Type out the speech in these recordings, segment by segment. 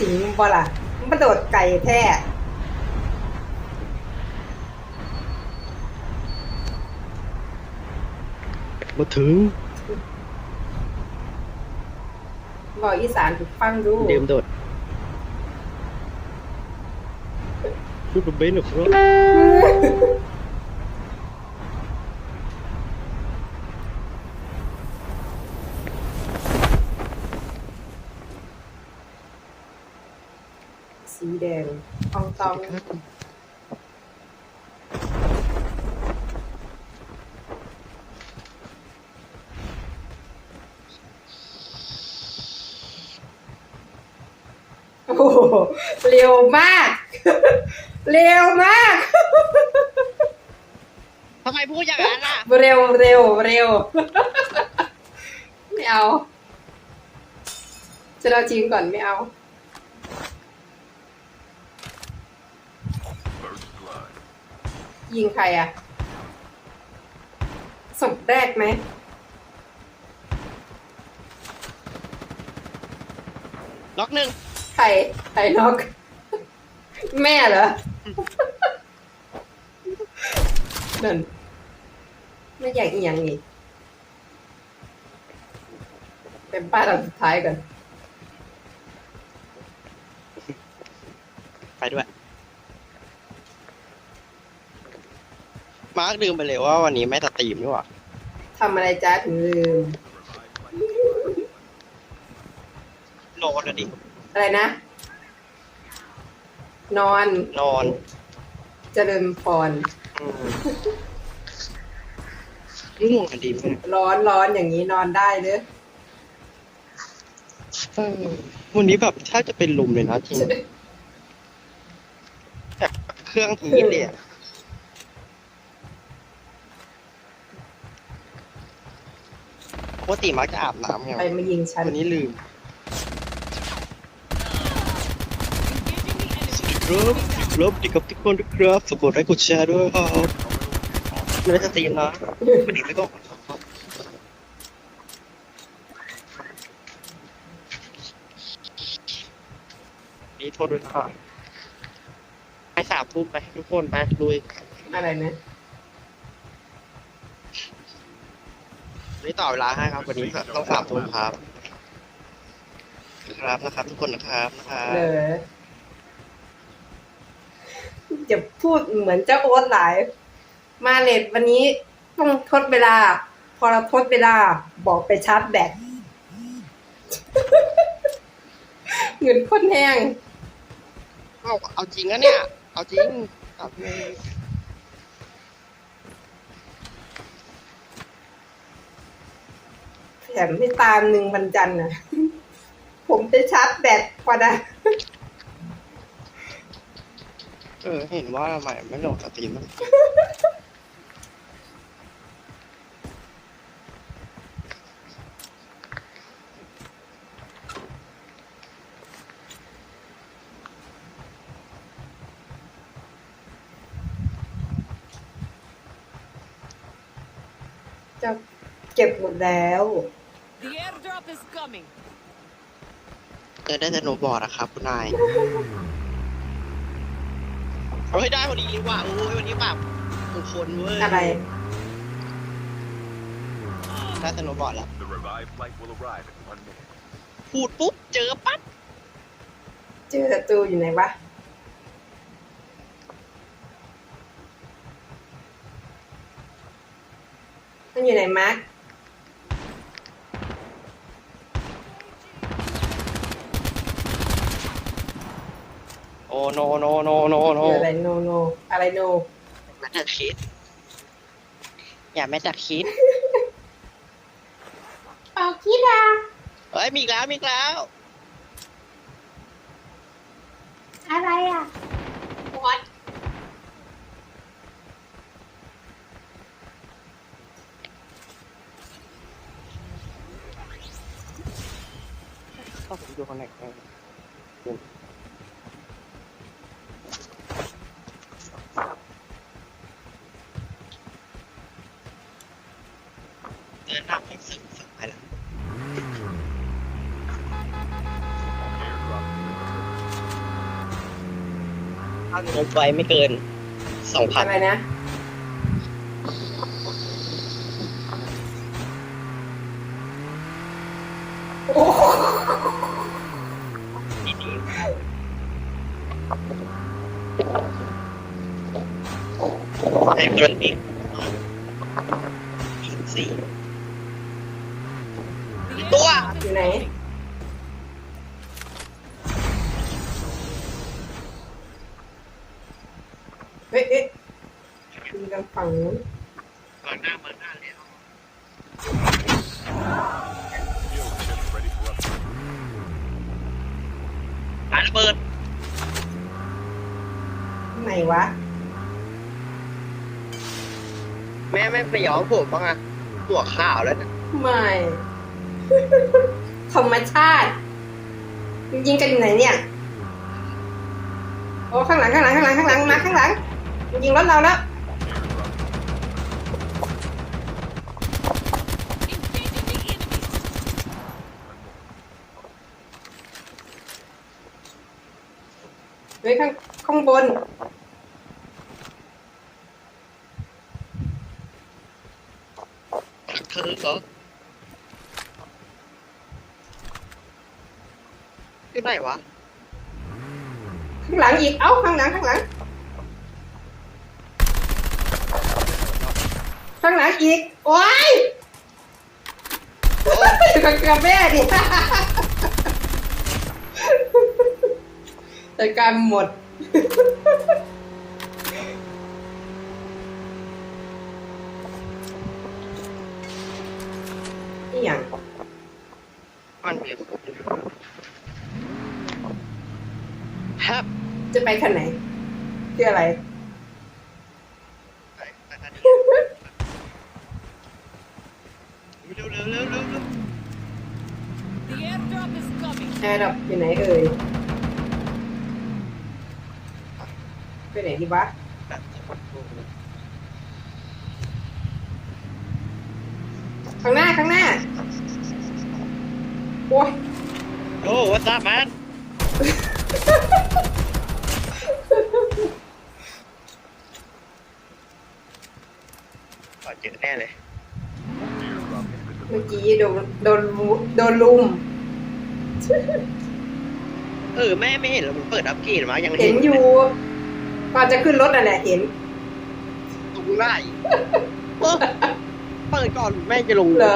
สิงบ่ล่ะมันกระโดดไก่แท้มาถึงบอกอีสานถูกฟังดูเดมโดดพูดเป็นเบนหรอครับ สีแดงทองตองโอ้โหเร็วมาก เร็วมาก ทำไมพูดอย่างนั้นล่ะ เร็วเร็วเร็วไม่เอา จะเราจริงก่อนไม่เอา ยิงใครอะศพแรกไหมล็อกหนึ่งใครใครนอก แม่เหรอ นั่น ไม่อยากอีกอย่างอีกเป็นป้าตอนสุดท้ายก่อน ไปด้วย มาร์คลืมไปเลยว่าวันนี้ไม่สตรีมนี่หว่าทำอะไรจ้าถึงลืม นอนอะดิ อะไรนะ นอนนอน เจริญพรอืมง่วงอะดิแม่ร้อนร้อนอย่างนี้นอนได้เด้อเออวันนี้แบบถ้าจะเป็นลมเลยนะจริงแบบเครื่องฮีเลยอะ กติมักจะอาบน้ำไงใครมายิงฉันวันนี้ลืมครับครับดีครับทุกคนนะครับฝากกดไลค์กดแชร์ด้วยครับไม่ได้สตรีมนะไม่ดีไม่ก็นี่โทษด้วยครับไปสามทุ่มไปทุกคนไปลุยอะไรนะ นี่ต่อเวลาให้ครับวันนี้ต้องสามทุ่มครับครับนะครับ ทุกคนนะครับนะครับเลยจะพูดเหมือนเจ้าโอ๊ตหลาย มาเลดวันนี้ต้องทดเวลา พอเราทดเวลาบอกไปชาร์จแบต เงินค้นแห้ง เอาเอาจริงนะเนี่ย เอาจริงเอาจริง แถมให้ตามหนึ่งวันจันทร์นะผมไปชาร์จแบตพอนะเออ เห็นว่าทำไมไม่ลงสตรีมบ้างจะเก็บหมดแล้ว The airdrop is coming. เจอได้แต่โนบอร์ดอะครับคุณนายเอาให้ได้วันนี้ดีกว่าโอ้ยวันนี้แบบมงคลเว้ยอะไร ได้แต่โนบอร์ดแล้ว The revived flight will arrive in one minute. พูดปุ๊บเจอปั๊บเจอศัตรูอยู่ไหนวะ มันอยู่ไหนมาร์ค โอ้โนโนโนโนโนอยู่อะไรโนโนอะไรโนแม้แต่คิด อย่าแม้แต่คิดออกคิดาเฮ้ย มีอีกแล้ว มีอีกแล้ว อะไรอะ What ต้องดูคอนเนคเดินหน้าให้สึกสึกไปแล้ว Airdrop delivered. ถ้า งบไปไม่เกินสองพันอะไรนะ โอ้โหดีๆให้เกินอีกอีก ระเบิดไหนวะ แม่ไม่ไปย้อมผมบ้างอะตัวขาวแล้วนะไม่ ธรรมชาติยิงกันอยู่ไหนเนี่ยโอ้ข้างหลังข้างหลังข้างหลังข้างหลังมาข้างหลังมันยิงรถเราแล้ว เฮ้ยข้างข้างบนเธอเหรอที่ไหนวะ ข้างหลังอีก เอ้า ข้างหลัง ข้างหลัง ข้างหลังอีก โอ้ยกับกับแม่ดิ แต่การหมด นี่อย่างมันมีแฮปจะไปคันไหนคืออะไรเร็วเร็วเร็วเร็วเร็ว The airdrop is coming. แอร์ดับอยู่ไหนเอ่ย ไปไหนดีวะข้างหน้าข้างหน้า โอ้ยโอ้ what's up man ก่อนเจอแน่เลย Airdrop has been เมื่อ delivered. กี้โดนโดนลุโดนลุม เออ แม่ไม่เห็นเหรอมันเปิดอัปเกรดมายังเห็นอยู่ ก่อนจะขึ้นรถน่ะแหละเห็นตรงได้เออเปิดก่อนแม่จะลงเหรอ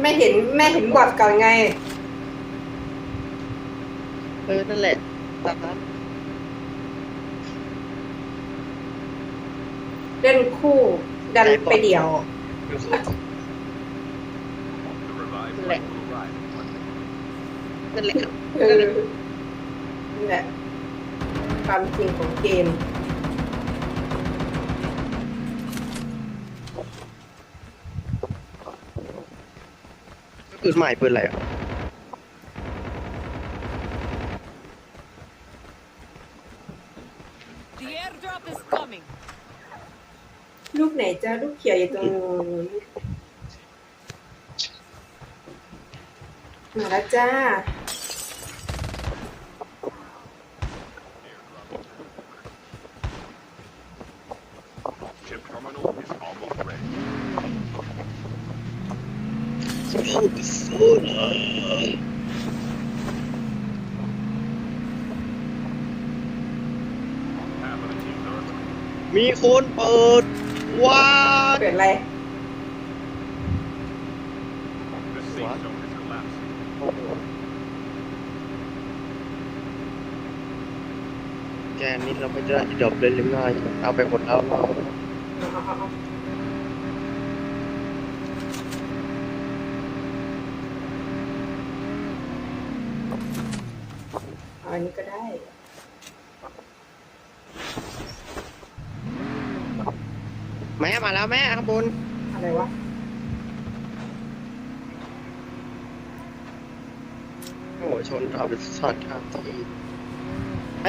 แม่เห็นแม่เห็นบอดก่อนไง เออ นั่นแหละตามนั้นเล่นคู่ดันไปเดี่ยว The revived Lẹ. flight will arrive in one minute. นั่นแหละเออนี่แหละ ความจริงของเกม ปืนใหม่ปืนอะไรอะ The airdrop is coming. ลูกไหนจ้าลูกเขียวอยู่ตรงนู้นมาแล้วจ้า Chip terminal is almost ready. โอ้โหเลย Half of the teams are eliminated. มีคนเปิดว้าเปิดอะไร The safe zone is collapsing. แกนี่เราไม่ได้ดบเลยหรือไง่ายเอาไปหมดแล้วเอา อาเอาเอาเอาอันนี้ก็ได้แม่มาแล้วแม่ข้างบน อะไรวะ โอ้โหชนเราเป็นสัตว์ทางที่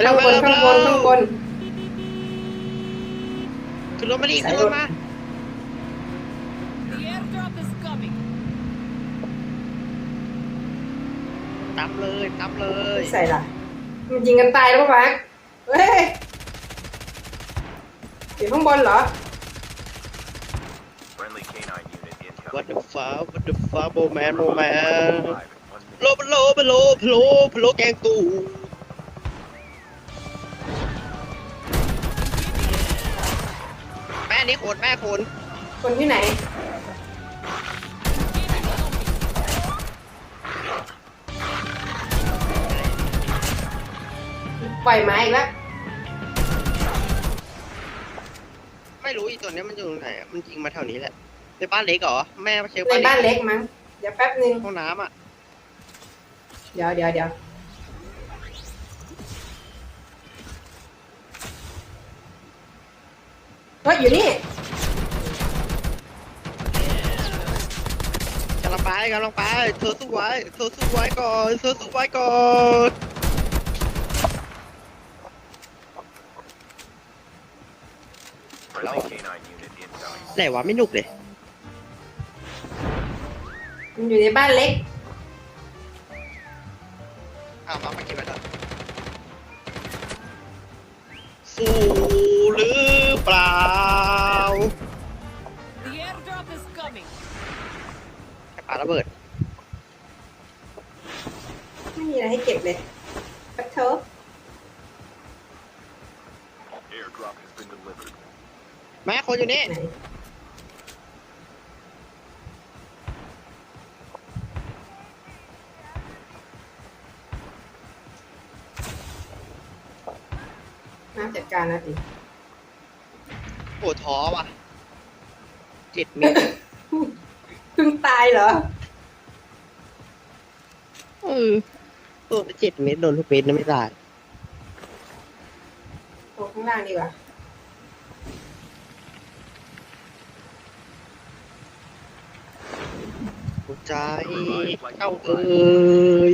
ข้างบนข้างบนข้างบนขึ้นรถมาดิขึ้นรถมา The airdrop is coming. ตามเลยตามเลย ใส่ละ มันยิงกันตายแล้วปะวะเฮ้ยอยู่ข้างบนเหรอ Friendly canine unit incoming. วัดเดอะฟ้าวัดเดอะฟ้าโบแมนโบแมน Five in one โล minute. พะโลพะโลพะโลพะโลแกงตูแม่นี่โคนแม่โคนคนที่ไหน ปล่อยไม้อีกแล้วไม่รู้อีตัวเนี้ยมันอยู่ตรงไหนอะมันยิงมาแถวนี้แหละในบ้านเล็กเหรอแม่เช็คในบ้านเล็กมั้ง เดี๋ยวแป๊บนึง ห้องน้ำอะเดี๋ยวเดี๋ยวเดี๋ยวเฮ้ยอยู่นี่ กำลังไปกำลังไปเธอสู้ไว้เธอสู้ไว้ก่อนเธอสู้ไว้ก่อน Friendly canine unit incoming. ไหนวะไม่หนุกเลย มันอยู่ในบ้านเล็กเอามามาเก็บไว้ก่อนสู้หรือเปล่า The airdrop is coming. ไอ้ปาระเบิด ไม่มีอะไรให้เก็บเลยปัดเถอะ Airdrop has been delivered. แม่ คนอยู่นี่ไหนน่าจัดการนะสิปวดท้อว่ะเจ็ดเมตรเพิ่งตายเหรอ เออตัวเจ็ดเมตรโดนทุกเมตรนะไม่ตายโอ้ข้างล่างดีกว่า หัวใจเจ้าเอ้ย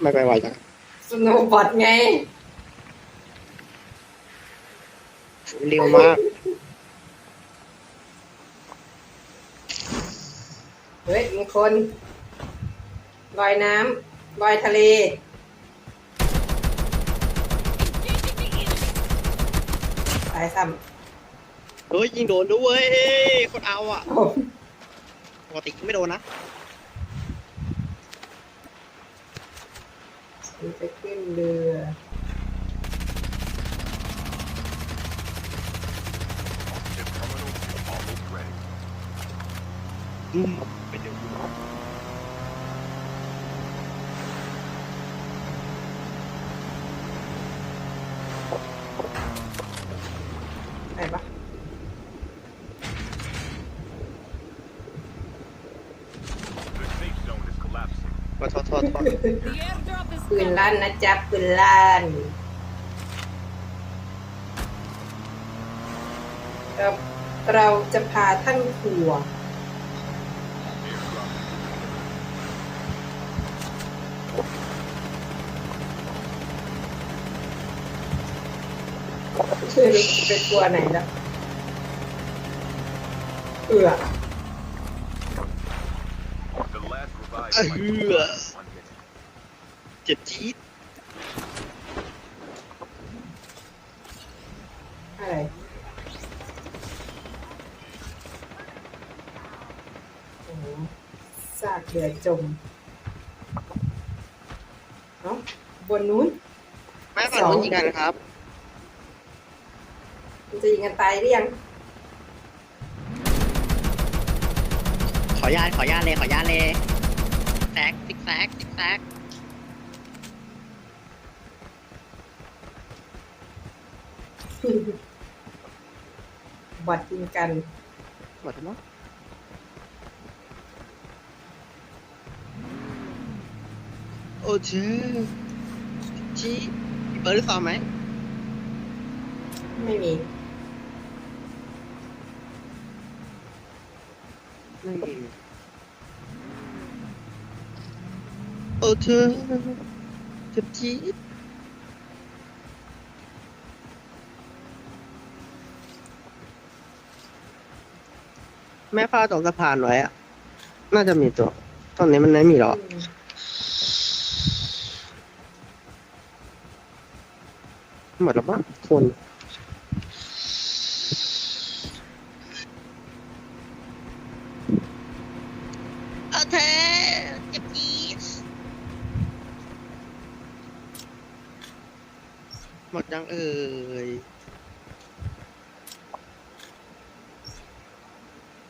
ไม่ไปไหวจังสโนว์บอทไง เร็วมากเฮ้ยมีคนลอยน้ำลอยทะเล Engaging the enemy. สายซ้เฮ้ยยิงโดนด้วยคนเอาอะำโอ้ ปกติไม่โดนนะมันจะขึ้นเรือ Ship terminal almost ready. อืมเป็นเดี๋ยวดู ไปปะ The safe zone is collapsing. ขอโท โทษปืนลั่นนะจ๊ะปืนลั่นเราเราจะพาท่านขัวช่วยรู้ไปทัวไหนนะเอือเอือ Uh, flight will yeah. arrive in one minute. เจ็บจี๊ดอะไรโอ้โหซากเรือจมเอ้าบนนู้น แม่ฝั่งนู้นยิงกันครับ มันจะยิงกันตายหรือยัง ขอญาตขอญาตเลยขอญาตเลยแซกซิกแซกซิกแซก บอดยิงกัน หมดแล้วมั้งโอ้เจ้จีมีเปิดหรือสอบไหมไม่มี ไม่มีโอ้เธอเจ็บจี๊ด แม่พาตกสะพานไว้อะน่าจะมีตัว ตอนนี้มันไม่มีหรอกหมดแล้วปะคน หมดยังเอ่ย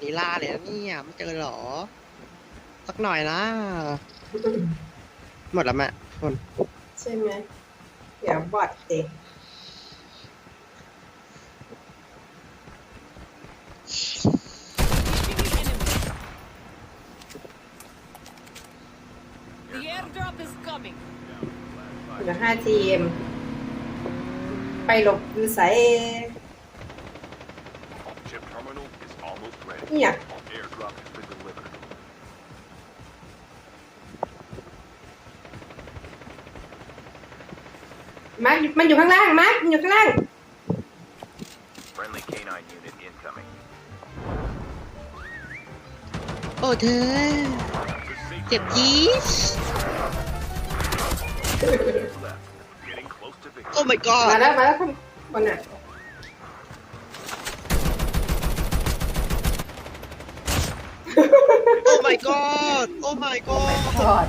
นีล่าเลยนะเนี่ยไม่เจอหรอ สักหน่อยนะ หมดแล้วแม่คนใช่ไหมเดี๋ยวบอดเด็ก The airdrop is coming. เหลือห้าทีม ไปหลบอยู่ใส่ Chip terminal is almost ready. เนี่ย มาร์คมันอยู่ข้างล่างมาร์คมันอยู่ข้างล่าง Friendly canine unit incoming. โอ้เธอ The safe เจ็บจี๊ด is left. Getting close to โอ้ victory. my god มาแล้วมาแล้วข้างบนอะโอ้ my god โอ้ my god ทอด